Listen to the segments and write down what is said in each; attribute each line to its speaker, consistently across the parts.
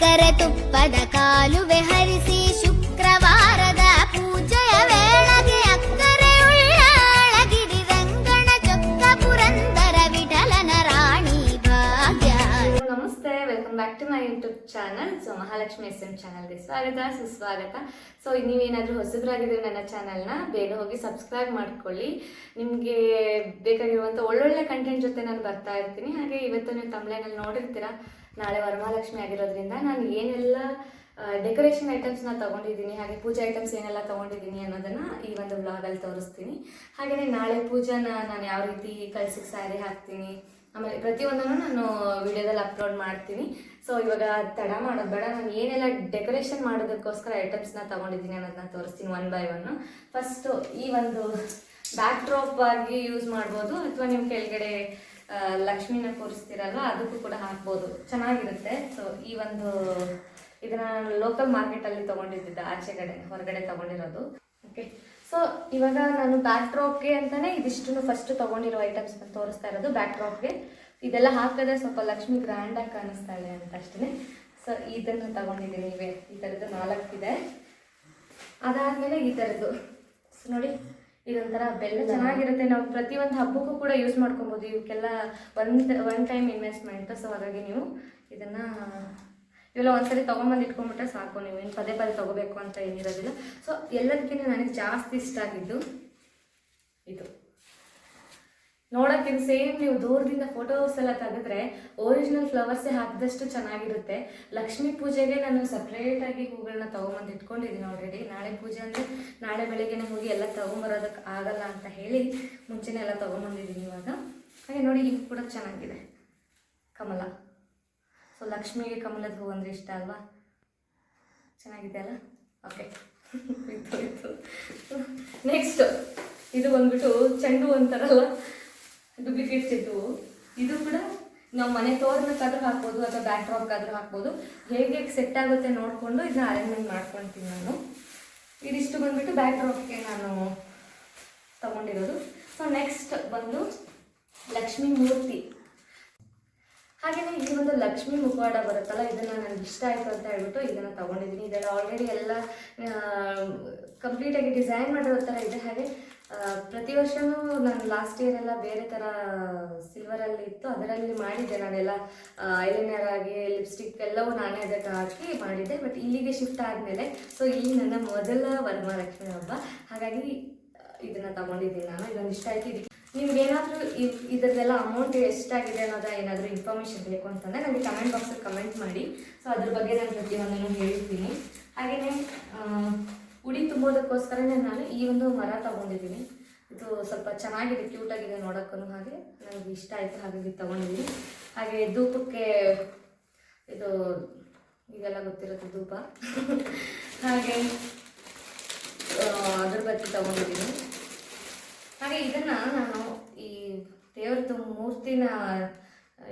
Speaker 1: ಸಕ್ಕರೆ ತುಪ್ಪದ ಕಾಲುವೆ ಹರಿಸಿ ಶುಕ್ರವಾರದ ಪೂಜೆಯ ವೇಳೆಗೆ ಅಕ್ಕರೆ ಉಳ್ಳಾಳಗಿರಿ ರಂಗಣ ಚೊಕ್ಕ ಪುರಂದರ ವಿಠಲನ ರಾಣಿ ಭಾಗ್ಯ
Speaker 2: ನಮಸ್ತೆ welcome back to my YouTube channel so Mahalakshmi S M ಚಾನಲ್ಗೆ ಸ್ವಾಗತ, ಸುಸ್ವಾಗತ. ಸೊ ನೀವೇನಾದರೂ ಹೊಸಬ್ರಾಗಿದ್ರೆ ನನ್ನ ಚಾನಲ್ನ ಬೇಗ ಹೋಗಿ ಸಬ್ಸ್ಕ್ರೈಬ್ ಮಾಡ್ಕೊಳ್ಳಿ. ನಿಮಗೆ ಬೇಕಾಗಿರುವಂಥ ಒಳ್ಳೊಳ್ಳೆ ಕಂಟೆಂಟ್ ಜೊತೆ ನಾನು ಬರ್ತಾ ಇರ್ತೀನಿ. ಹಾಗೆ ಇವತ್ತು ನೀವು ತಮಿಳಿನಲ್ಲಿ ನೋಡಿರ್ತೀರಾ? ನಾಳೆ ವರಮಹಾಲಕ್ಷ್ಮಿ ಆಗಿರೋದ್ರಿಂದ ನಾನು ಏನೆಲ್ಲ ಡೆಕೋರೇಷನ್ ಐಟಮ್ಸ್ನ ತೊಗೊಂಡಿದ್ದೀನಿ, ಹಾಗೆ ಪೂಜಾ ಐಟಮ್ಸ್ ಏನೆಲ್ಲ ತೊಗೊಂಡಿದ್ದೀನಿ ಅನ್ನೋದನ್ನು ಈ ಒಂದು ಬ್ಲಾಗಲ್ಲಿ ತೋರಿಸ್ತೀನಿ. ಹಾಗೆಯೇ ನಾಳೆ ಪೂಜಾನ ನಾನು ಯಾವ ರೀತಿ ಕಳ್ಸಿಗೆ ಸ್ಯಾರಿ ಹಾಕ್ತೀನಿ ಆಮೇಲೆ ಪ್ರತಿಯೊಂದನ್ನು ನಾನು ವಿಡಿಯೋದಲ್ಲಿ ಅಪ್ಲೋಡ್ ಮಾಡ್ತೀನಿ. ಸೊ ಇವಾಗ ತಡ ಮಾಡೋದು ಬೇಡ. ನಾನು ಏನೆಲ್ಲ ಡೆಕೋರೇಷನ್ ಮಾಡೋದಕ್ಕೋಸ್ಕರ ಐಟಮ್ಸ್ನ ತೊಗೊಂಡಿದ್ದೀನಿ ಅನ್ನೋದನ್ನ ತೋರಿಸ್ತೀನಿ ಒನ್ ಬೈ ಒನ್ ಫಸ್ಟು ಈ ಒಂದು ಬ್ಯಾಕ್ ಡ್ರಾಪ್ ಆಗಿ ಯೂಸ್ ಮಾಡ್ಬೋದು. ಅಥವಾ ನಿಮ್ಮ ಕೆಳಗಡೆ ಲಕ್ಷ್ಮಿನ ಕೂರಿಸ್ತೀರಲ್ಲ ಅದಕ್ಕೂ ಕೂಡ ಹಾಕ್ಬೋದು. ಚೆನ್ನಾಗಿರುತ್ತೆ. ಸೊ ಈ ಒಂದು ಇದನ್ನ ಲೋಕಲ್ ಮಾರ್ಕೆಟಲ್ಲಿ ತೊಗೊಂಡಿದ್ದಿದ್ದೆ ಆಚೆ ಕಡೆ, ಹೊರಗಡೆ ತೊಗೊಂಡಿರೋದು. ಓಕೆ ಸೊ ಇವಾಗ ನಾನು ಬ್ಯಾಕ್ ಡ್ರಾಪ್ಗೆ ಅಂತಾನೆ ಇದಿಷ್ಟು ಫಸ್ಟ್ ತೊಗೊಂಡಿರೋ ಐಟಮ್ಸ್ ತೋರಿಸ್ತಾ ಇರೋದು ಬ್ಯಾಕ್ ಡ್ರಾಪ್ಗೆ ಇದೆಲ್ಲ ಹಾಕಿದ್ರೆ ಸ್ವಲ್ಪ ಲಕ್ಷ್ಮಿ ಗ್ರ್ಯಾಂಡಾಗಿ ಇದೆ ಅಂತ ಅಷ್ಟೇ ಸೊ ಇದನ್ನು ತಗೊಂಡಿದ್ದೀನಿ ಇವೇ ಈ ಥರದ್ದು ನಾಲ್ಕಿದೆ ಅದಾದಮೇಲೆ ಈ ಥರದ್ದು ಸೊ ನೋಡಿ ಇದೊಂಥರ ಬೆಲ್ಲ ಚೆನ್ನಾಗಿರುತ್ತೆ. ನಾವು ಪ್ರತಿಯೊಂದು ಹಬ್ಬಕ್ಕೂ ಕೂಡ ಯೂಸ್ ಮಾಡ್ಕೊಬೋದು. ಇವಕ್ಕೆಲ್ಲ ಒಂದು ಒನ್ ಟೈಮ್ ಇನ್ವೆಸ್ಟ್ಮೆಂಟ್ ಸೊ ಹಾಗಾಗಿ ನೀವು ಇದನ್ನು ಇವೆಲ್ಲ ಒಂದ್ಸರಿ ತೊಗೊಂಬಂದು ಇಟ್ಕೊಂಡ್ಬಿಟ್ರೆ ಸಾಕು ನೀವು ಏನು ಪದೇ ಪದೇ ತೊಗೋಬೇಕು ಅಂತ ಏನಿರೋದಿಲ್ಲ. ಸೊ ಎಲ್ಲದಕ್ಕಿಂತ ನನಗೆ ಜಾಸ್ತಿ ಇಷ್ಟ ಆಗಿದ್ದು ಇದು. ನೋಡೋಕ್ಕಿಂತ ಸೇಮ್ ನೀವು ದೂರದಿಂದ ಫೋಟೋಸ್ ಎಲ್ಲ ತೆಗೆದ್ರೆ ಒರಿಜಿನಲ್ ಫ್ಲವರ್ಸೇ ಹಾಕಿದಷ್ಟು ಚೆನ್ನಾಗಿರುತ್ತೆ. ಲಕ್ಷ್ಮೀ ಪೂಜೆಗೆ ನಾನು ಸಪ್ರೇಟಾಗಿ ಹೂಗಳನ್ನ ತೊಗೊಂಬಂದು ಇಟ್ಕೊಂಡಿದ್ದೀನಿ ಆಲ್ರೆಡಿ ನಾಳೆ ಪೂಜೆ ಅಂದರೆ ನಾಳೆ ಬೆಳಿಗ್ಗೆನೇ ಹೋಗಿ ಎಲ್ಲ ತೊಗೊಂಬರೋದಕ್ಕೆ ಆಗಲ್ಲ ಅಂತ ಹೇಳಿ ಮುಂಚೆನೇ ಎಲ್ಲ ತೊಗೊಂಬಂದಿದ್ದೀನಿ ಇವಾಗ. ಹಾಗೆ ನೋಡಿ ಈಗ ಕೂಡ ಚೆನ್ನಾಗಿದೆ. ಕಮಲ. ಸೊ ಲಕ್ಷ್ಮಿಗೆ ಕಮಲದ ಹೂ ಅಂದರೆ ಇಷ್ಟ ಅಲ್ವಾ? ಚೆನ್ನಾಗಿದೆ ಅಲ್ಲ? ಓಕೆ ನೆಕ್ಸ್ಟ್ ಇದು ಬಂದ್ಬಿಟ್ಟು ಚೆಂಡು ಅಂತಾರಲ್ಲ? ಡೂಪ್ಲಿಕೇಟ್ ಚೆಂಡು. ಇದು ಕೂಡ ನಾವು ಮನೆ ತೋರ್ನಕ್ಕಾದ್ರೂ ಹಾಕ್ಬೋದು, ಅಥವಾ ಬ್ಯಾಕ್ ಡ್ರಾಪ್ಗಾದ್ರೂ ಹಾಕ್ಬೋದು. ಹೇಗೆ ಸೆಟ್ ಆಗುತ್ತೆ ನೋಡಿಕೊಂಡು ಇದನ್ನ ಅರೇಂಜ್ಮೆಂಟ್ ಮಾಡ್ಕೊತೀನಿ ನಾನು. ಇದಿಷ್ಟು ಬಂದ್ಬಿಟ್ಟು ಬ್ಯಾಕ್ ಡ್ರಾಪ್ಗೆ ನಾನು ತಗೊಂಡಿರೋದು. ಸೊ ನೆಕ್ಸ್ಟ್ ಬಂದು ಲಕ್ಷ್ಮೀ ಮೂರ್ತಿ ಹಾಗೆಯೇ ಈ ಒಂದು ಲಕ್ಷ್ಮಿ ಮುಖವಾಡ ಬರುತ್ತಲ್ಲ, ಇದನ್ನ ನನಗೆ ಇಷ್ಟ ಆಯಿತು ಅಂತ ಹೇಳ್ಬಿಟ್ಟು ಇದನ್ನ ತಗೊಂಡಿದ್ದೀನಿ. ಇದೆಲ್ಲ ಆಲ್ರೆಡಿ ಎಲ್ಲ ಕಂಪ್ಲೀಟಾಗಿ ಡಿಸೈನ್ ಮಾಡಿರೋ ಥರ ಇದೆ. ಹಾಗೆ ಪ್ರತಿ ವರ್ಷವೂ ನಾನು ಲಾಸ್ಟ್ ಇಯರ್ ಎಲ್ಲ ಬೇರೆ ಥರ ಸಿಲ್ವರಲ್ಲಿ ಇತ್ತು. ಅದರಲ್ಲಿ ಮಾಡಿದ್ದೆ ನಾನೆಲ್ಲ ಐಲೈನರ್ ಆಗಿ ಲಿಪ್ಸ್ಟಿಕ್ ಎಲ್ಲವೂ ನಾನೇ ಅದಕ್ಕೆ ಹಾಕಿ ಮಾಡಿದ್ದೆ. ಬಟ್ ಇಲ್ಲಿಗೆ ಶಿಫ್ಟ್ ಆದಮೇಲೆ ಸೊ ಇಲ್ಲಿ ನನ್ನ ಮೊದಲ ವರಮಹಾಲಕ್ಷ್ಮಿ ಹಬ್ಬ. ಹಾಗಾಗಿ, ಇದನ್ನು ತಗೊಂಡಿದ್ದೀನಿ ನಾನು. ಇದೊಂದು ಇಷ್ಟ ಆಯ್ತು. ನಿಮ್ಗೇನಾದರೂ ಇದರದೆಲ್ಲ ಅಮೌಂಟ್ ಎಷ್ಟಾಗಿದೆ ಅನ್ನೋದ ಏನಾದರೂ ಇನ್ಫಾರ್ಮೇಷನ್ ಬೇಕು ಅಂತಂದರೆ ನನಗೆ ಕಮೆಂಟ್ ಬಾಕ್ಸಲ್ಲಿ ಕಮೆಂಟ್ ಮಾಡಿ. ಸೊ ಅದ್ರ ಬಗ್ಗೆ ನಾನು ಪ್ರತಿಯೊಂದನ್ನು ಹೇಳ್ತೀನಿ. ಹಾಗೆಯೇ ಉಡಿ ತುಂಬೋದಕ್ಕೋಸ್ಕರನೇ ನಾನು ಈ ಒಂದು ಮರ ತಗೊಂಡಿದ್ದೀನಿ. ಇದು ಸ್ವಲ್ಪ ಚೆನ್ನಾಗಿದೆ, ಕ್ಯೂಟಾಗಿದೆ ನೋಡೋಕ್ಕೂ ಹಾಗೆ. ನನಗೆ ಇಷ್ಟ ಆಯಿತು ಹಾಗಾಗಿ ತಗೊಂಡಿದ್ದೀನಿ. ಹಾಗೆ ಧೂಪಕ್ಕೆ ಇದು, ಈಗೆಲ್ಲ ಗೊತ್ತಿರುತ್ತೆ ಧೂಪ. ಹಾಗೆ ಅದ್ರ ಬಗ್ಗೆ ತಗೊಂಡಿದ್ದೀನಿ. ಹಾಗೆ ಇದನ್ನ ನಾನು ಈ ದೇವ್ರದ್ದು ಮೂರ್ತಿನ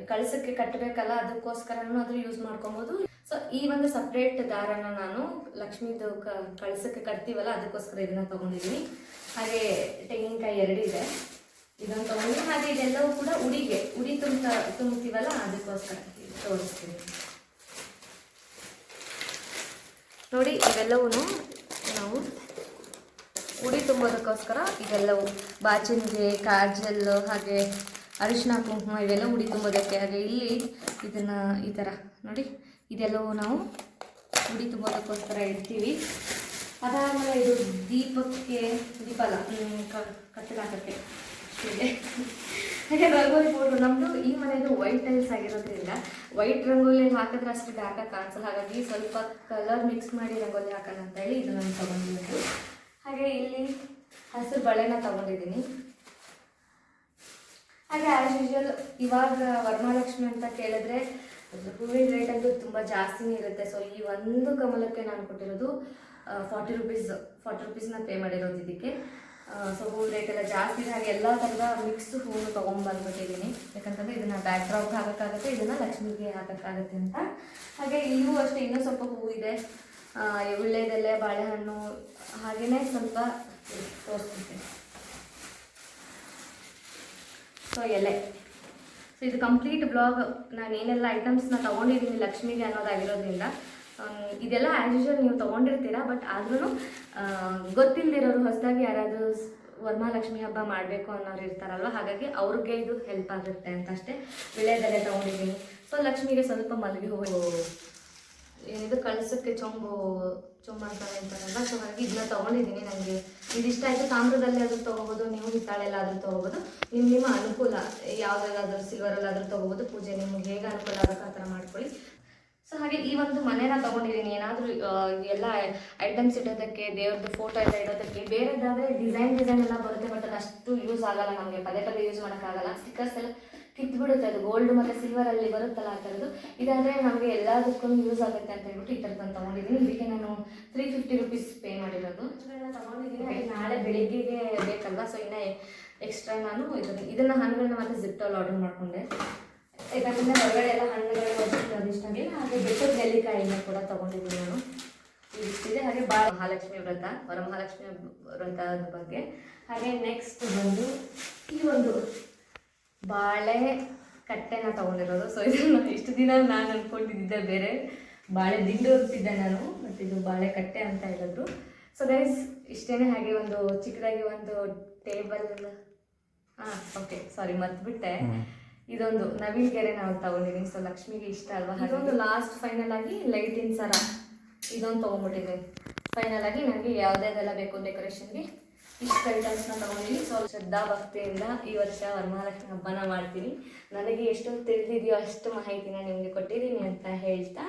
Speaker 2: ಕಳಸಕ್ಕೆ ಕಟ್ಟಬೇಕಲ್ಲ, ಅದಕ್ಕೋಸ್ಕರನೂ ಅದು ಯೂಸ್ ಮಾಡ್ಕೊಬೋದು. ಸೊ ಈ ಒಂದು ಸಪ್ರೇಟ್ ದಾರನ ನಾನು ಲಕ್ಷ್ಮೀದು ಕಳಸಕ್ಕೆ ಕಟ್ತೀವಲ್ಲ, ಅದಕ್ಕೋಸ್ಕರ ಇದನ್ನ ತಗೊಂಡಿದ್ದೀನಿ ಹಾಗೆ ತೆಂಗಿನಕಾಯಿ ಎರಡಿದೆ ಇದೆ. ಇದನ್ನು ತಗೊಂಡು ಹಾಗೆ ಇದೆಲ್ಲವೂ ಕೂಡ ಉಡಿಗೆ, ಉಡಿ ತುಂಬ ತುಂಬ್ತೀವಲ್ಲ, ಅದಕ್ಕೋಸ್ಕರ ತೋರಿಸ್ತೀನಿ. ನೋಡಿ ಇವೆಲ್ಲವೂ ನಾವು ಉಡಿ ತುಂಬೋದಕ್ಕೋಸ್ಕರ ಇದೆಲ್ಲವು ಬಾಚಿಂಜೆ ಕಾಜಲ್ಲು ಹಾಗೆ ಅರಿಶಿನ ಕುಂಕುಮ ಇವೆಲ್ಲ ಉಡಿ ತುಂಬೋದಕ್ಕೆ. ಹಾಗೆ ಇಲ್ಲಿ ಇದನ್ನು ಈ ಥರ ನೋಡಿ, ಇದೆಲ್ಲವೂ ನಾವು ಉಡಿ ತುಂಬೋದಕ್ಕೋಸ್ಕರ ಇಡ್ತೀವಿ. ಅದಾದಮೇಲೆ ಇದು ದೀಪಕ್ಕೆ, ದೀಪ ಅಲ್ಲ ಹಾಗೆ ರಂಗೋಲಿ ಫೋಟೋ ನಮ್ಮದು ಈ ಮನೆಯದು ವೈಟ್ ಟೈಲ್ಸ್ ಆಗಿರೋದ್ರಿಂದ ವೈಟ್ ರಂಗೋಲಿ ಹಾಕಿದ್ರೆ ಅಷ್ಟು ಡಾರ್ಕ್ ಕಾಣಿಸಲ್ಲ. ಹಾಗಾಗಿ ಸ್ವಲ್ಪ ಕಲರ್ ಮಿಕ್ಸ್ ಮಾಡಿ ರಂಗೋಲಿ ಹಾಕೋಣ ಅಂತ ಹೇಳಿ ಇದು ನಾನು ತಗೊಂಡಿದ್ದು ಹಾಗೆ ಇಲ್ಲಿ ಹಸಿರು ಬಳೆನ ತಗೊಂಡಿದ್ದೀನಿ. ಹಾಗೆ ಆ್ಯಸ್ ಯೂಶುವಲ್ ಇವಾಗ ವರಮಹಾಲಕ್ಷ್ಮಿ ಅಂತ ಕೇಳಿದ್ರೆ ಅದ್ರ ಹೂವಿನ ರೇಟ್ ಅಂತೂ ತುಂಬ ಜಾಸ್ತಿನೇ ಇರುತ್ತೆ. ಸೊ ಈ ಒಂದು ಕಮಲಕ್ಕೆ ನಾನು ಕೊಟ್ಟಿರೋದು ಫಾರ್ಟಿ ರುಪೀಸ್ ಫಾರ್ಟಿ ರುಪೀಸ್ನ ಪೇ ಮಾಡಿರೋದು ಇದಕ್ಕೆ. ಸೊ ಹೂವಿನ ರೇಟ್ ಎಲ್ಲ ಜಾಸ್ತಿ ಇದೆ. ಹಾಗೆ ಎಲ್ಲ ಥರದ ಮಿಕ್ಸ್ ಹೂವು ತೊಗೊಂಡ್ಬಂದ್ಬಿಟ್ಟಿದ್ದೀನಿ ಯಾಕಂತಂದರೆ ಇದನ್ನು ಬ್ಯಾಕ್ ಡ್ರಾಪ್ಗೆ ಹಾಕೋಕ್ಕಾಗುತ್ತೆ, ಇದನ್ನು ಲಕ್ಷ್ಮಿಗೆ ಹಾಕೋಕ್ಕಾಗುತ್ತೆ ಅಂತ. ಹಾಗೆ ಇಲ್ಲೂ ಅಷ್ಟೇ ಇನ್ನೂ ಸ್ವಲ್ಪ ಹೂವು ಇದೆ ವೀಳ್ಯದೆಲೆ ಬಾಳೆಹಣ್ಣು ಹಾಗೆಯೇ ಸ್ವಲ್ಪ ತೋರಿಸ್ತೀನಿ. ಸೊ, ಎಲೆ. ಸೊ ಇದು ಕಂಪ್ಲೀಟ್ ಬ್ಲಾಗ್ ನಾನು ಏನೆಲ್ಲ ಐಟಮ್ಸ್ನ ತೊಗೊಂಡಿದ್ದೀನಿ ಲಕ್ಷ್ಮಿಗೆ ಅನ್ನೋದಾಗಿರೋದ್ರಿಂದ ಇದೆಲ್ಲ ಆ್ಯಸ್ ಯೂಶಲ್ ನೀವು ತೊಗೊಂಡಿರ್ತೀರಾ ಬಟ್ ಆದ್ರೂ ಗೊತ್ತಿಲ್ಲದಿರೋರು ಹೊಸದಾಗಿ ಯಾರಾದರೂ ವರಮಹಾಲಕ್ಷ್ಮಿ ಹಬ್ಬ ಮಾಡಬೇಕು ಅನ್ನೋರು ಇರ್ತಾರಲ್ವ, ಹಾಗಾಗಿ ಅವ್ರಿಗೆ ಇದು ಹೆಲ್ಪ್ ಆಗುತ್ತೆ ಅಂತ ಅಷ್ಟೇ. ವಿಳೆದೆಲೆ ತೊಗೊಂಡಿದ್ದೀನಿ. ಸೊ ಲಕ್ಷ್ಮಿಗೆ ಸ್ವಲ್ಪ ಮಲ್ಲಿಗೆ ಹೂವು ಏನಿದು ಕಳಿಸೋಕ್ಕೆ ಚೊಂಬು ಚೊಂಬು ಅಂತಾರೆ ಅಂತಾರಲ್ಲ ಸೊ ಹಾಗಾಗಿ ಇದನ್ನ ತೊಗೊಂಡಿದ್ದೀನಿ ನನಗೆ ಇದಿಷ್ಟ ಆಯಿತು ತಾಮ್ರದಲ್ಲಿ ಆದರೂ ತೊಗೋಬೋದು, ನೀವು ಹಿತ್ತಾಳೆಲ್ಲಾದರೂ ತೊಗೋಬೋದು. ನಿಮ್ಮ ನಿಮ್ಮ ಅನುಕೂಲ, ಯಾವುದ್ರಲ್ಲಾದ್ರೂ ಸಿಲ್ವರಲ್ಲಾದರೂ ತೊಗೋಬೋದು. ಪೂಜೆ ನಿಮ್ಗೆ ಹೇಗೆ ಅನುಕೂಲ ಆಗುತ್ತೋ ಆ ಥರ ಮಾಡ್ಕೊಳ್ಳಿ. ಸೊ ಹಾಗೆ ಈ ಒಂದು ಮನೇನ ತೊಗೊಂಡಿದ್ದೀನಿ. ಏನಾದರೂ ಎಲ್ಲ ಐಟಮ್ಸ್ ಇಡೋದಕ್ಕೆ, ದೇವ್ರದ್ದು ಫೋಟೋ ಎಲ್ಲ ಇಡೋದಕ್ಕೆ, ಬೇರೆದಾದರೆ ಡಿಸೈನ್ ಡಿಸೈನ್ ಎಲ್ಲ ಬರುತ್ತೆ ಬಟ್ ಅದು ಅಷ್ಟು ಯೂಸ್ ಆಗಲ್ಲ ನಮಗೆ. ಪದೇ ಪದೇ ಯೂಸ್ ಮಾಡೋಕ್ಕಾಗಲ್ಲ. ಸ್ಟಿಕ್ಕರ್ಸ್ ಎಲ್ಲ ಕಿತ್ಬಿಡುತ್ತೆ ಅದು ಗೋಲ್ಡ್ ಮತ್ತು ಸಿಲ್ವರಲ್ಲಿ ಬರುತ್ತಲ್ಲ ಆ ಥರದ್ದು ಇದಾದರೆ ನಮಗೆ ಎಲ್ಲದಕ್ಕೂ ಯೂಸ್ ಆಗುತ್ತೆ ಅಂತ ಹೇಳ್ಬಿಟ್ಟು ಈ ಥರದ್ದು ತೊಗೊಂಡಿದ್ದೀನಿ. ಇದಕ್ಕೆ ನಾನು ತ್ರೀ ಫಿಫ್ಟಿ ರುಪೀಸ್ ಪೇ ಮಾಡಿರೋದು. ತಗೊಂಡಿದ್ದೀನಿ. ನಾಳೆ ಬೆಳಿಗ್ಗೆಗೆ ಬೇಕಲ್ವಾ? ಸೊ ಇನ್ನೂ ಎಕ್ಸ್ಟ್ರಾ ನಾನು ಇದನ್ನು ಇದನ್ನು ಹಣ್ಣುಗಳನ್ನ ಮತ್ತೆ ಜಿಪ್ಟಲ್ಲಿ ಆರ್ಡರ್ ಮಾಡಿಕೊಂಡೆ. ಯಾಕಂದರೆ ಹೊರಗಡೆ ಎಲ್ಲ ಹಣ್ಣುಗಳು ಆಗಿಲ್ಲ. ಹಾಗೆ ಬೆಟ್ಟದ ನೆಲ್ಲಿಕಾಯಿನ ಕೂಡ ತೊಗೊಂಡಿದ್ದೀನಿ ನಾನು. ಇದೆ ಹಾಗೆ ಬಾ ಮಹಾಲಕ್ಷ್ಮಿ ವ್ರತ ವರಮಹಾಲಕ್ಷ್ಮಿ ವ್ರತದ ಬಗ್ಗೆ. ಹಾಗೆ ನೆಕ್ಸ್ಟ್ ಬಂದು ಈ ಒಂದು ಬಾಳೆ ಕಟ್ಟೆನ ತಗೊಂಡಿರೋದು. ಸೊ ಇದನ್ನು ಇಷ್ಟು ದಿನ ನಾನು ಅನ್ಕೊಂಡಿದ್ದೆ ಬೇರೆ. ಬಾಳೆ ದಿಂಡು ಅಂತಿದ್ದೆ ನಾನು ಮತ್ತು ಇದು ಬಾಳೆ ಕಟ್ಟೆ ಅಂತ ಹೇಳಿದ್ರು ಸೊ ಗೈಸ್ ಇಷ್ಟೇನೆ ಹಾಗೆ ಒಂದು ಚಿಕ್ಕದಾಗಿ ಒಂದು ಟೇಬಲ್ ಹಾಂ ಓಕೆ ಸಾರಿ ಮರ್ತ್ಬಿಟ್ಟೆ. ಇದೊಂದು ನವಿಲ್ಗೆರೆ ನಾವು ತಗೊಂಡಿದ್ದೀನಿ ಸೊ ಲಕ್ಷ್ಮಿಗೆ ಇಷ್ಟ ಅಲ್ವಾ ಇದೊಂದು ಲಾಸ್ಟ್ ಫೈನಲ್ ಆಗಿ ಲೈಟಿನ ಸರ ಇದೊಂದು ತೊಗೊಂಡ್ಬಿಟ್ಟಿದ್ದೀನಿ. ಫೈನಲ್ ಆಗಿ ನನಗೆ ಯಾವುದೇದೆಲ್ಲ ಬೇಕು ಡೆಕೋರೇಷನ್ಗೆ ಇಷ್ಟು ಐಟಮ್ಸ್ನ ತಗೊಂಡಿದ್ದೀನಿ ಸೊ ಶ್ರದ್ಧಾ ಭಕ್ತಿಯಿಂದ ಈ ವರ್ಷ ವರಮಹಾಲಕ್ಷ್ಮಿ ಹಬ್ಬನ ಮಾಡ್ತೀನಿ. ನನಗೆ ಎಷ್ಟು ತಿಳಿದಿದೆಯೋ ಅಷ್ಟು ಮಾಹಿತಿನ ನಿಮಗೆ ಕೊಟ್ಟಿದ್ದೀನಿ ಅಂತ ಹೇಳ್ತಾ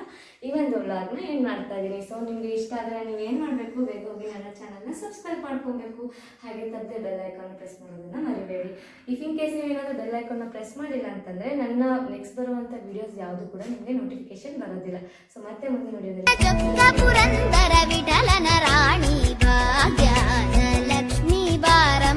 Speaker 2: ಈ ಒಂದು ವ್ಲಾಗ್ನ ಏನು ಮಾಡ್ತಾ ಇದ್ದೀನಿ ಸೊ ನಿಮಗೆ ಇಷ್ಟ ಆದರೆ ನೀವು ಏನು ಮಾಡಬೇಕು, ಬೇಗ ಹೋಗಿ ನನ್ನ ಚಾನಲ್ನ ಸಬ್ಸ್ಕ್ರೈಬ್ ಮಾಡ್ಕೊಬೇಕು. ಹಾಗೆ ತಪ್ಪದೆ ಬೆಲ್ ಐಕಾನ್ ಪ್ರೆಸ್ ಮಾಡೋದನ್ನ ಮರಿಬೇಡಿ. ಇಫ್ ಇನ್ ಕೇಸ್ ನೀವೇನಾದರೂ ಬೆಲ್ ಐಕಾನ್ನ ಪ್ರೆಸ್ ಮಾಡಿಲ್ಲ ಅಂತಂದರೆ ನನ್ನ ನೆಕ್ಸ್ಟ್ ಬರುವಂಥ ವೀಡಿಯೋಸ್ ಯಾವುದು ಕೂಡ ನಿಮಗೆ ನೋಟಿಫಿಕೇಶನ್ ಬರೋದಿಲ್ಲ. ಸೊ ಮತ್ತೆ ಮುಂದೆ ವಿಡಿಯೋದಲ್ಲಿ
Speaker 1: Bará.